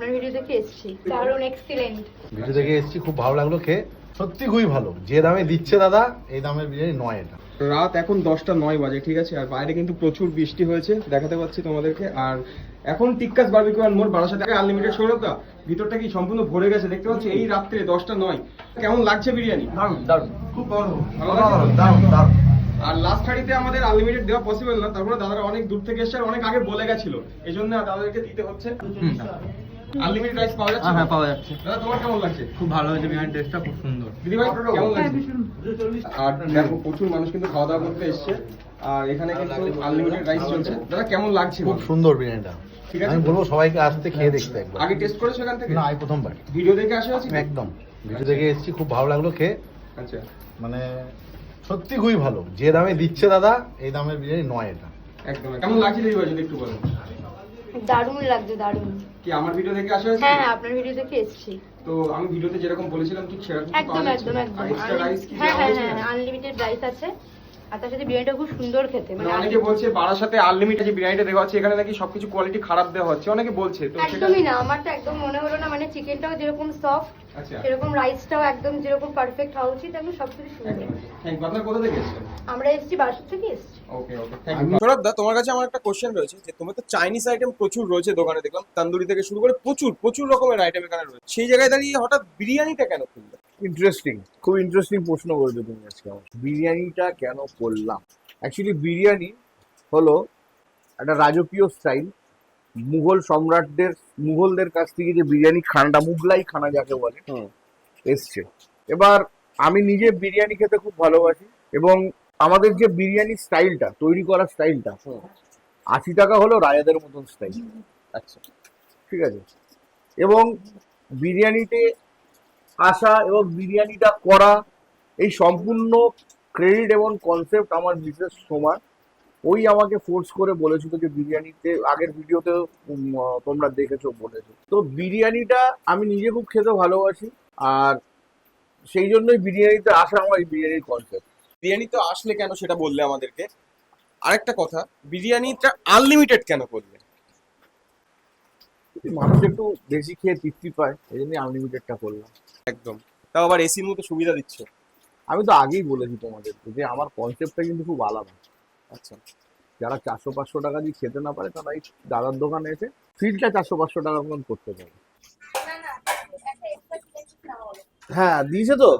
আপনার ভিডিও দেখে এসেছি। দারুণ এক্সিলেন্ট ভিডিও দেখে এসেছি খুব ভালো লাগল খেয়ে। সত্যি খুবই ভালো। যে দামে দিচ্ছে দাদা এই দামের বিরিয়ানি নয় এটা। রাত এখন দশটা নয় বাজে ঠিক আছে? আর বাইরে কিন্তু প্রচুর বৃষ্টি হয়েছে দেখাতে পাচ্ছি তোমাদেরকে। আর এখন টিক্কাস বারবিকিউ আর মোর বারাসাতে আনলিমিটেড সৌরভদা ভিতরটা কি সম্পূর্ণ ভরে গেছে দেখতে পাচ্ছি? এই রাত্রে দশটা নয়। কেমন লাগছে বিরিয়ানি? দারুণ দারুণ। খুব ভালো। ভালো দারুণ দারুণ আর লাস্ট হাড়িতে আমাদের আনলিমিটেড দেওয়া পসিবল না তারপরে দাদারা অনেক দূর থেকে এসছে আর অনেক আগে বলে গেছিল। এই জন্য দাদাদেরকে দিতে হচ্ছে। আনলিমিটেড রাইস পাওয়া যাচ্ছে? হ্যাঁ পাওয়া যাচ্ছে। দাদা তোমার কেমন লাগছে? খুব ভালো হয়েছে বিরিয়ানি টেস্টটা খুব সুন্দর। দিদি ভাই কেমন লাগছে আর দেখো প্রচুর মানুষ কিন্তু খাওয়া দাওয়া করতে এসছে। আর এখানে কিন্তু আনলিমিটেড রাইস চলছে। দাদা কেমন লাগছে? খুব সুন্দর বিরিয়ানিটা ঠিক আছে? আমি বলব সবাইকে আসতে খেয়ে দেখতে একবার। আগে টেস্ট করেছ এখান থেকে? না এই প্রথমবার। ভিডিও দেখে আসা আছে একদম। ভিডিও দেখে এসেছি খুব ভালো লাগল খেয়ে। আচ্ছা। মানে সত্যি খুবই ভালো। যে দামে দিচ্ছে দাদা এই দামের বিরিয়ানি নয় এটা। একদম। কেমন লাগছে যদি একটু বলো দারুণ লাগছে দারুণ। কি আমার ভিডিও আসা হয়েছে? হ্যাঁ হ্যাঁ আপনার ভিডিও এসেছি। তো আমি ভিডিওতে যেরকম বলেছিলাম ঠিক সেরকম একদম একদম একদম। হ্যাঁ হ্যাঁ হ্যাঁ আনলিমিটেড রাইস আছে। আর তার সাথে বিরিয়ানিটা খুব সুন্দর খেতে মানে মানে অনেকে বলছে আনলিমিটেড যে বিরিয়ানিটা দেওয়া হচ্ছে এখানে নাকি সবকিছু কোয়ালিটি খারাপ দেওয়া হচ্ছে। অনেকে বলছে তো একদমই না আমার তো একদম মনে হলো মানে চিকেনটাও যেরকম সফট আচ্ছা। সেরকম রাইসটাও একদম যেরকম পারফেক্ট হওয়া উচিত একদম সবকিছু এসেছেন? আমরা এসেছি বাসা থেকে এসেছি। সৌরভ দা তোমার কাছে আমার একটা কোশ্চেন রয়েছে যে তোমার তো চাইনিজ আইটেম প্রচুর রয়েছে দোকানে দেখলাম তান্দুরি থেকে শুরু করে প্রচুর প্রচুর রকমের আইটেম এখানে রয়েছে। সেই জায়গায় দাঁড়িয়ে হঠাৎ বিরিয়ানিটা কেন খুললে? ইন্টারেস্টিং খুব ইন্টারেস্টিং প্রশ্ন করেছ তুমি আজকে আমার বিরিয়ানিটা কেন করলাম? অ্যাকচুয়ালি বিরিয়ানি হলো একটা রাজকীয় স্টাইল মুঘল সম্রাটদের মুঘলদের কাছ থেকে যে বিরিয়ানি খানাটা মুগলাই খানা যাকে বলে। এসছে। এবার আমি নিজে বিরিয়ানি খেতে খুব ভালোবাসি এবং আমাদের যে বিরিয়ানি স্টাইলটা তৈরি করার স্টাইলটা। আশি টাকা হলো রায়াদের মতন স্টাইল। আচ্ছা। ঠিক আছে? এবং বিরিয়ানিতে আসা এবং বিরিয়ানিটা করা এই সম্পূর্ণ ক্রেডিট এবং কনসেপ্ট আমার বিশেষ সমান। ওই আমাকে ফোর্স করে বলেছিল যে বিরিয়ানিতে আগের ভিডিওতে তোমরা দেখেছ বলেছ। তো বিরিয়ানিটা আমি নিজে খুব খেতে ভালোবাসি আর সেই জন্যই বিরিয়ানিতে আসা আমার এই বিরিয়ানির কনসেপ্ট বিরিয়ানি তো আসলে কেন সেটা বললে আমাদেরকে? আরেকটা কথা বিরিয়ানিটা আনলিমিটেড কেন করলে? মানুষ একটু বেশি খেয়ে তৃপ্তি পায় এই জন্যই আনলিমিটেডটা করলাম। একদম। তাও আবার এসির মতো সুবিধা দিচ্ছে। আমি তো আগেই বলেছি তোমাদেরকে যে আমার কনসেপ্টটা কিন্তু খুব আলাদা। আচ্ছা। যারা চারশো পাঁচশো টাকা দিয়ে খেতে না পারে তারা এই দাদার দোকানে এসে ফিলটা চারশো পাঁচশো টাকা মতন করতে পারে। হ্যাঁ দিয়েছে তো।